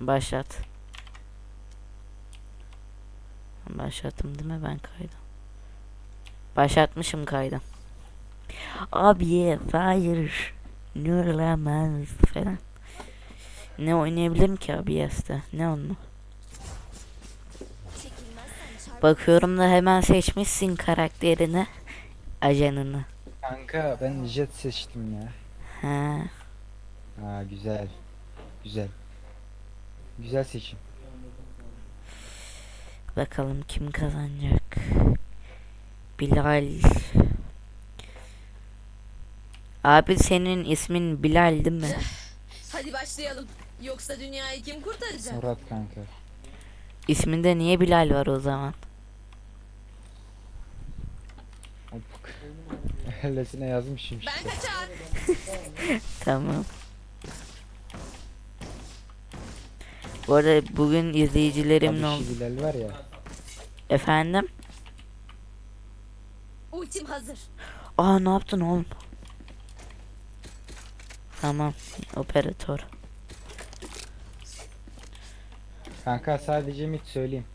Başlat. Başlattım değil mi ben kaydı? Başlatmışım kaydı. Abi hayır. Ne olamaz falan. Ne oynayabilirim ki abi yasta? Ne onu? Bakıyorum da hemen seçmişsin karakterini. Ajanını. Kanka ben jet seçtim ya. Ha. Ha güzel. Güzel. Güzel seçim. Bakalım kim kazanacak. Bilal. Abi senin ismin Bilal değil mi? Hadi başlayalım. Yoksa dünyayı kim kurtaracak? Murat kanka. İsminde niye Bilal var o zaman? Hop. Öylesine yazmışım Ben işte. kaçar. Tamam. Bu arada bugün izleyicilerim ne oldu? şu Bilal var ya. Efendim? Ultim hazır. Aa ne yaptın oğlum? Tamam. Operatör. Kanka sadece mid söyleyeyim.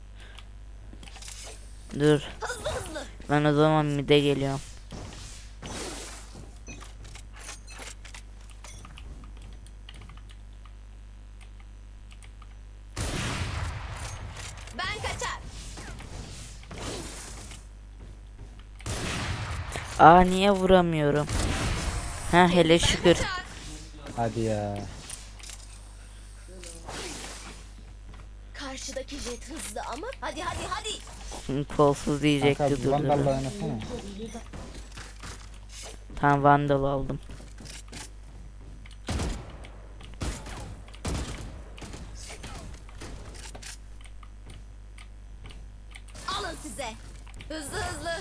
Dur. Hızlı hızlı. Ben o zaman mide geliyorum. Ben kaçar. Aa niye vuramıyorum? Ha hele şükür. Hadi ya. Karşıdaki jet hızlı ama hadi hadi hadi. Kolsuz Kanka diyecekti Vandal'la durdu. oynasana. Tam vandal aldım. Alın size. Hızlı hızlı.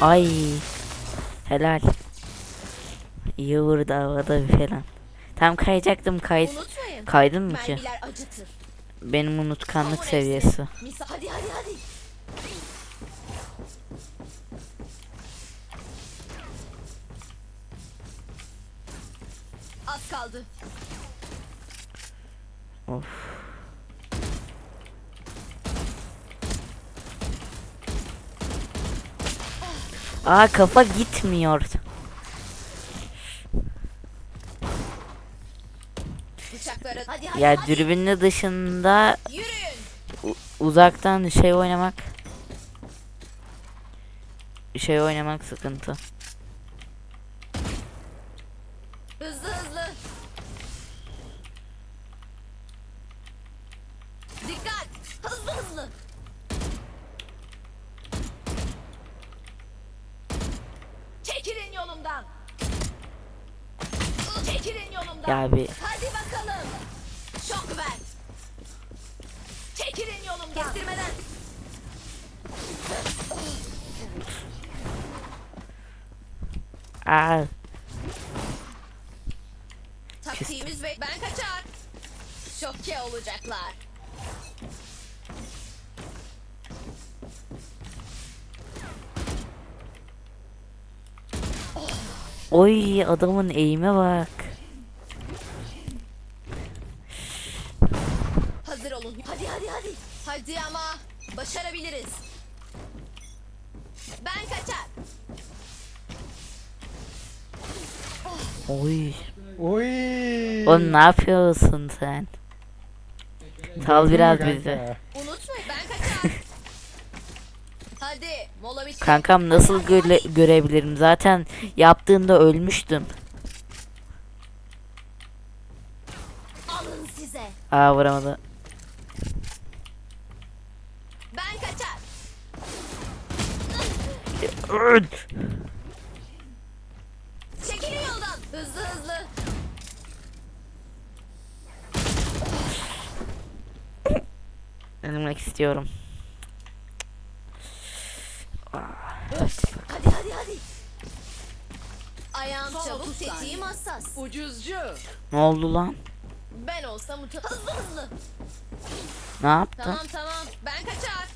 Ay. Helal. İyi vurdu havada falan. Tam kayacaktım kay Unutmayın. kaydın mı ki? Mermiler acıtır. Benim unutkanlık Savun seviyesi. Misa hadi hadi hadi. Az kaldı. Of. Aa kafa gitmiyor. Hadi hadi Ya dürbünün dışında uzaktan şey oynamak şey oynamak sıkıntı. Hızlı hızlı. Dikkat. Hızlı hızlı. Çekilin yolumdan. Çekilin bir Hadi bakalım. Şok ver. Çekilin yolumdan. Kestirmeden. aa Taktiğimiz ve ben kaçar. Şoke olacaklar. oy adamın eğime bak. Hazır olun. Hadi hadi hadi. Ama başarabiliriz. Ben kaçar. Oy. Oy. Oğlum ne yapıyorsun sen? Sal biraz Kanka. bize. Unutmayın ben kaçar. hadi mola bitti. Kankam nasıl göre- görebilirim? Zaten yaptığında ölmüştüm. Alın size. Aa vuramadı. Ben kaçar. Çekilin yoldan. Hızlı hızlı. Ölmek istiyorum. Hadi hadi hadi. Ayağım çabuk, tetiğim hassas. Ucuzcu. Ne oldu lan? Ben olsam uta... Hızlı hızlı. Ne yaptın? Tamam tamam. Ben kaçar.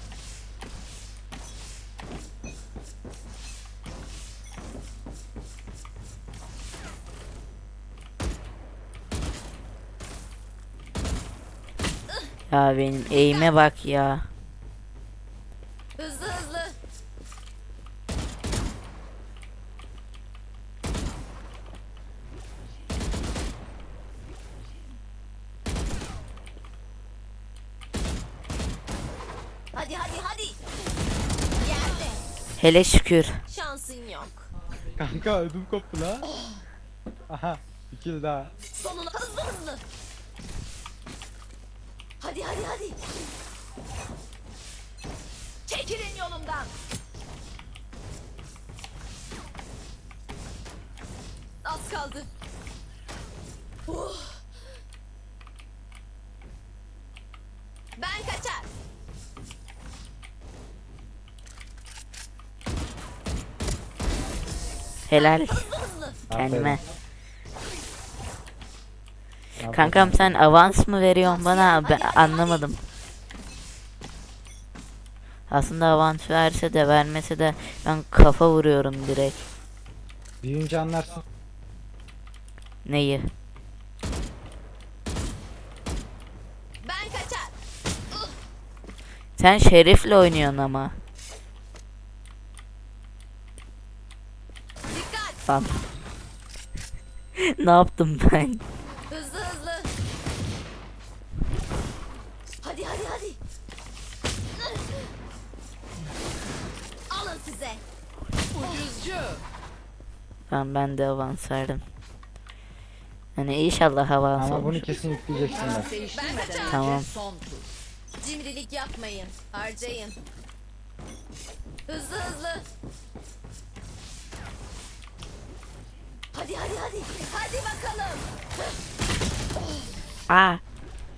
Ya benim eğime bak ya. Hızlı hızlı. Hadi hadi hadi. Yerde. Hele şükür. Şansın yok. Kanka ödüm koptu la. Aha. Bir kill daha. Sonuna hızlı hızlı. Hadi hadi hadi. Çekilin yolumdan. Az kaldı. Oh. Ben kaçar. Helal Hızlı hızlı. kendime. Aferin. Kankam sen avans mı veriyorsun bana? Ben anlamadım. Aslında avans verse de vermese de ben kafa vuruyorum direkt. Büyüyünce anlarsın. Neyi? Ben kaçar. Sen şerifle oynuyorsun ama. Dikkat. Lan. ne yaptım ben? Hızlı hızlı. Hadi hadi hadi. Alın size. Ucuzcu. Ben ben de avans verdim. Yani inşallah avans Ama bunu olur. kesin yükleyeceksin bak. Tamam. Cimrilik yapmayın. Harcayın. Hızlı hızlı. Hadi hadi hadi. Hadi bakalım. Aa,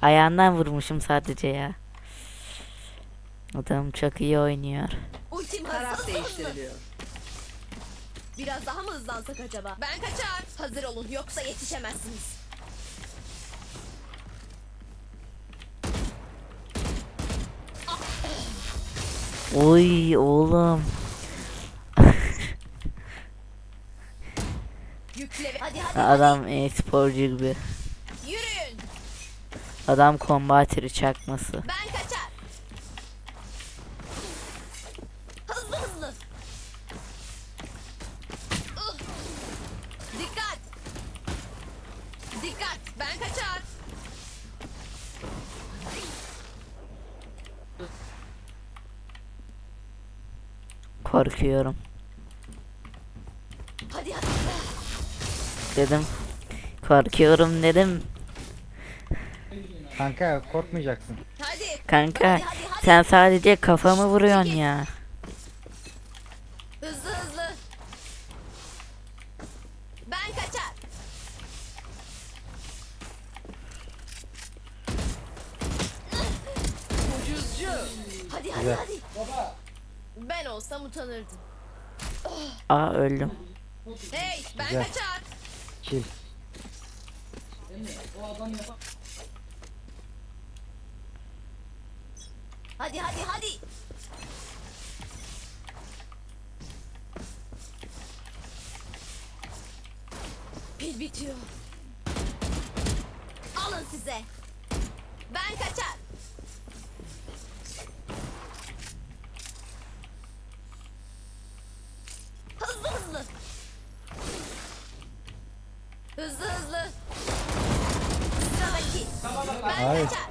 ayağından vurmuşum sadece ya. Adam çok iyi oynuyor. Ultim Taraf değiştiriliyor. Biraz daha mı hızlansak acaba? Ben kaçar. Hazır olun yoksa yetişemezsiniz. Oy oğlum. Yükle. Hadi hadi Adam e-sporcu gibi. hadi. Yürüyün. Adam kombatiri çakması. Ben kaçar. Hızlı hızlı. Ih. Dikkat. Dikkat. Ben kaçar. Korkuyorum. Hadi hadi. Dedim. Korkuyorum dedim. Kanka korkmayacaksın. Hadi. Kanka Hadi, hadi, hadi. sen sadece kafamı vuruyorsun ya. Hızlı hızlı. Ben Güzel. Ben olsam utanırdım. Aa öldüm. Hey ben Güzel. kaçar. Kill. Hadi hadi hadi. Pil bitiyor. Alın size. Ben kaçar. Hızlı hızlı. Hızlı hızlı. Sıradaki. Ben Hayır. kaçar.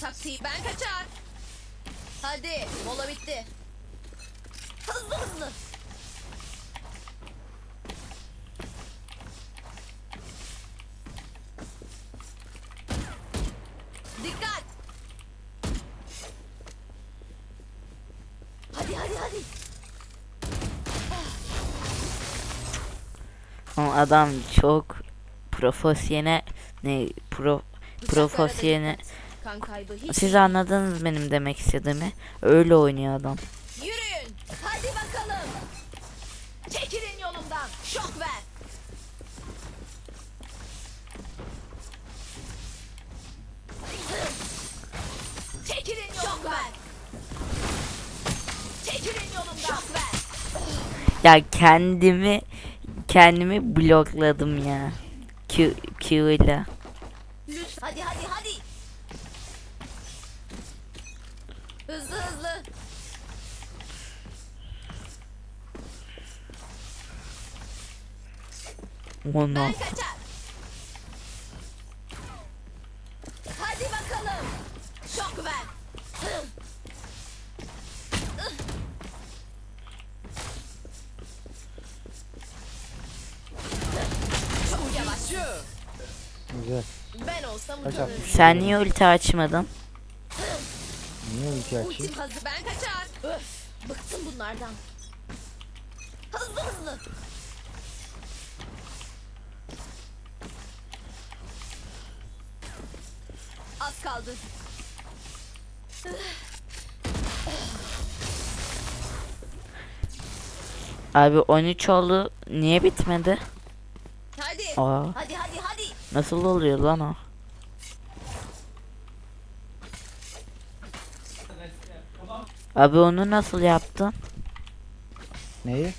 Taksi ben kaçar. Hadi mola bitti. Hızlı hızlı. Dikkat. Hadi hadi hadi. Ama adam çok profesyonel ne pro profesyonel Kan kaybı hiç. siz anladınız benim demek istediğimi öyle oynuyor adam Yürüyün. Hadi bakalım. Çekilin yolumdan. Şok ver. Çekilin yolumdan. Ver. Çekilin yolumdan. Ver. ya kendimi kendimi blokladım ya Q, Q ile. Hadi hadi hadi. Hızlı hızlı. Ben kaçar. Hadi bakalım. Şok ver. Çok yavaş. Güzel. Ben olsam utanırım. Sen niye ulti açmadın? Niye ulti açayım? Ultim hazır. Ben kaçar. Öf. Bıktım bunlardan. Hızlı hızlı. Az kaldı. Abi 13 oldu. Niye bitmedi? Hadi. Aa, Hadi hadi hadi. nasıl oluyor lan o? Abi onu nasıl yaptın? Neyi?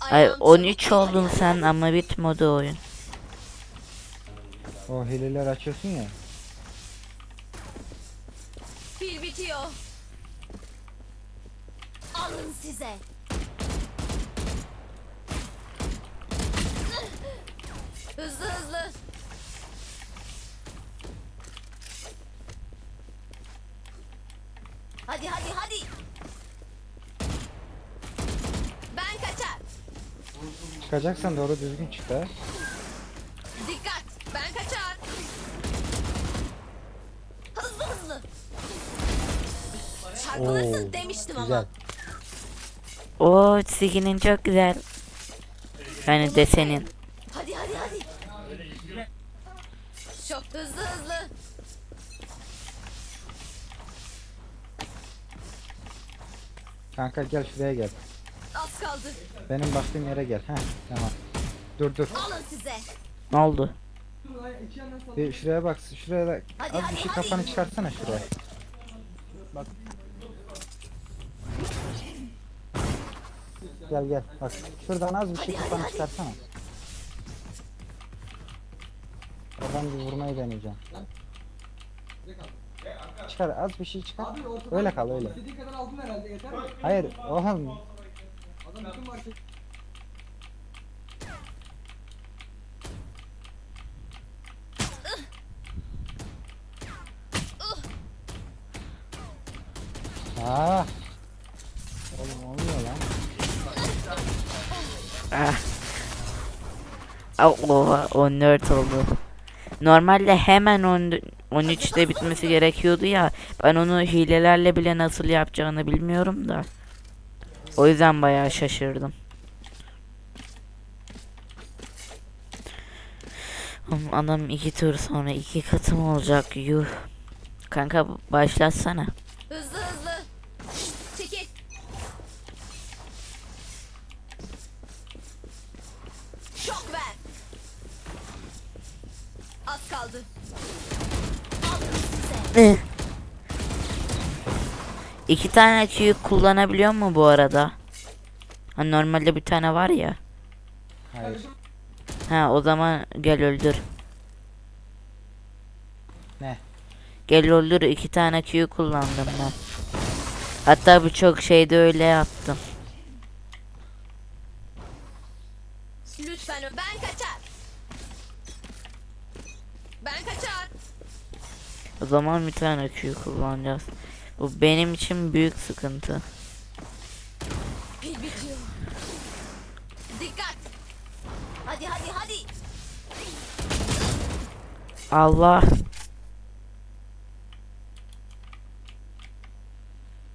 Ay Ayağım 13 çabuk. oldun sen ama bitmedi oyun. O hileler açıyorsun ya. Pil bitiyor. Alın size. Hızlı hızlı. Hadi hadi hadi. Ben kaçar. Çıkacaksan doğru düzgün çık da. Dikkat. Ben kaçar. Hızlı hızlı. Çarpılırsın Oo, demiştim Güzel. ama. O skinin çok güzel. Yani desenin. Hadi hadi hadi. Çok hızlı hızlı. Kanka gel şuraya gel. Az kaldı. Benim baktığım yere gel. Heh tamam. Dur dur. Alın size. Ne oldu? Bir şuraya bak. Şuraya da Hadi, az hadi, bir şey hadi. kafanı çıkarsana şuraya. Bak. Gel gel. Bak şuradan az bir şey Hadi, hadi, kafanı hadi. çıkarsana. Oradan bir vurmayı deneyeceğim. Çıkar az bir şey çıkar. Öyle kal öyle. Kadar aldın herhalde yeter mi? Hayır oğlum. Adam market Aa. Oğlum olmuyor lan. Ah. Ah, Oha 14 oldu. Normalde hemen 10 13'te bitmesi gerekiyordu ya. Ben onu hilelerle bile nasıl yapacağını bilmiyorum da. O yüzden bayağı şaşırdım. Adam iki tur sonra iki katım olacak yuh. Kanka başlatsana. Hızlı hızlı. Çekil. Şok ver. Az kaldı. İki tane Q'yu kullanabiliyor mu bu arada? Ha, normalde bir tane var ya. Hayır. Ha o zaman gel öldür. Ne? Gel öldür iki tane Q kullandım ben. Hatta birçok şeyde öyle yaptım. Lütfen ben kaçar. Ben kaçar. O zaman bir tane Q kullanacağız. Bu benim için büyük sıkıntı. Pil bitiyor. Dikkat. Hadi hadi hadi. Allah.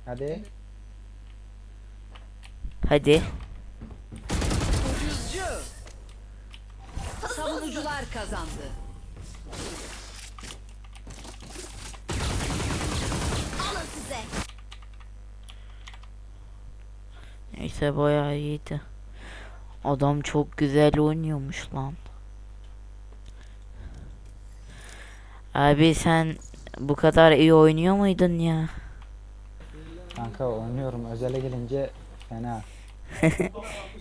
Hadi. Hadi. Savunucular kazandı. Alın size. Neyse bayağı iyiydi. Adam çok güzel oynuyormuş lan. Abi sen bu kadar iyi oynuyor muydun ya? Kanka oynuyorum. Özele gelince fena.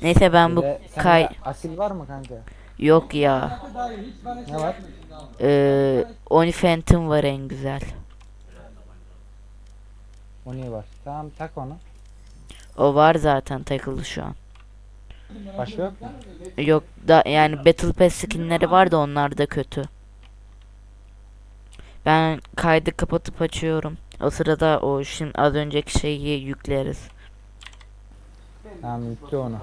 Neyse ben bu sende kay asil var mı kanka? Yok ya. Ne var? Ee, Oni Phantom var en güzel. O niye var? Tamam tak onu. O var zaten takılı şu an. Başka yok mu? Yok da yani Battle Pass skinleri var da onlar da kötü. Ben kaydı kapatıp açıyorum. O sırada o şimdi az önceki şeyi yükleriz. Tamam yükle onu.